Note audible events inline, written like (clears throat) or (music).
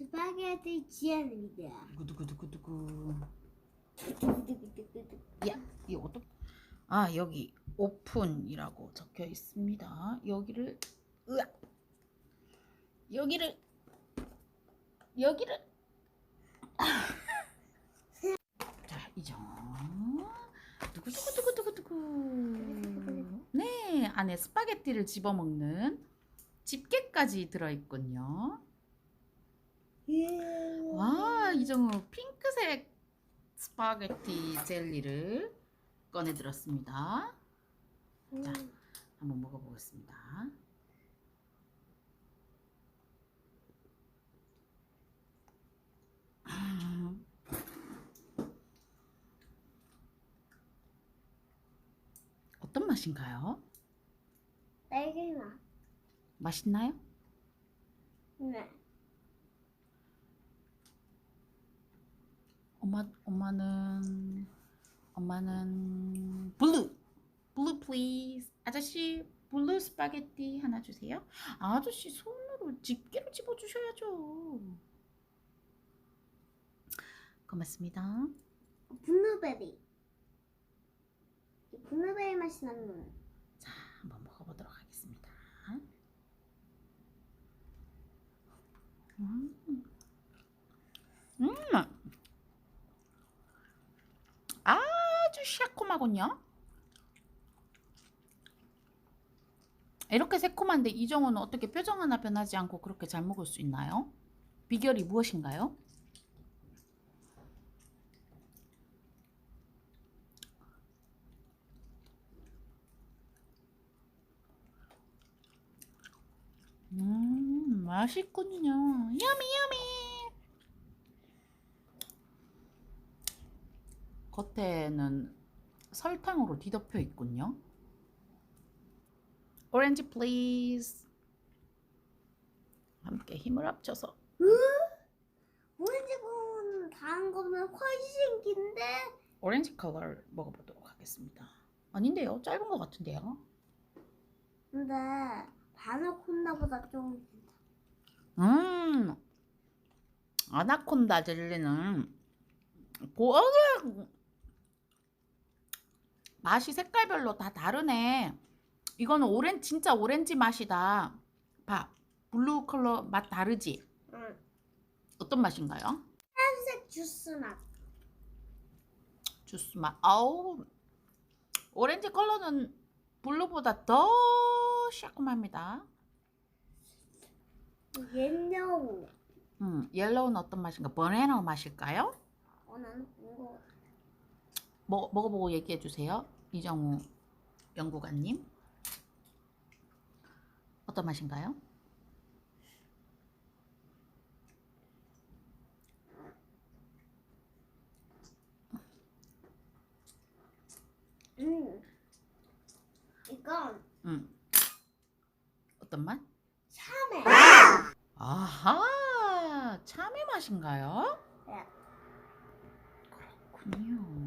스파게티 지안입니다. 두구두구두구두구. 야, 이것도 아 여기 오픈이라고 적혀 있습니다. 여기를 으아 여기를 여기를 (laughs) 자 이정 두구두구두구두구두구 네 안에 스파게티를 집어먹는 집게까지 들어있군요. 와 이정우 핑크색 스파게티 젤리를 꺼내 들었습니다. 자. 한번 먹어보겠습니다. (clears throat) 어떤 맛인가요? 딸기 맛. 맛있나요? 네. 엄마 엄마는 엄마는 블루 블루 플리즈 아저씨 블루 스파게티 하나 주세요. 아저씨 손으로 집게로 집어 주셔야죠. 고맙습니다. 블루베리. 이 블루베리 맛이 나는. 자 한번 먹어보도록 하겠습니다. 음, 음, 아주 새콤하군요. 이렇게 새콤한데 이정호는 어떻게 표정 하나 변하지 않고 그렇게 잘 먹을 수 있나요? 비결이 무엇인가요? 음, 맛있군요. 야미 야미. 겉에는 설탕으로 뒤덮여 있군요. 오렌지 플리즈. 함께 힘을 합쳐서 오렌지는 다른 거는 훨씬 긴데. 오렌지 컬러를 먹어보도록 하겠습니다. 아닌데요? 짧은 것 같은데요? 근데 바나콘다보다 좀. 음, 아나콘다 젤리는 고어 맛이 색깔별로 다 다르네. 이거는 오렌 진짜 오렌지 맛이다. 봐, 블루 컬러 맛 다르지? 응. 어떤 맛인가요? 파란색 주스 맛. 주스 맛. 아우, 오렌지 컬러는 블루보다 더 새콤합니다. 옐로우. 음, 옐로우는 어떤 맛인가? 버네너 맛일까요? 어, 나는 이거. 먹, 먹어보고 얘기해 주세요. 이정우 연구관님. 어떤 맛인가요? 음. 이건 음. 어떤 맛? 참외. 아하, 참외 맛인가요? 네. 그렇군요.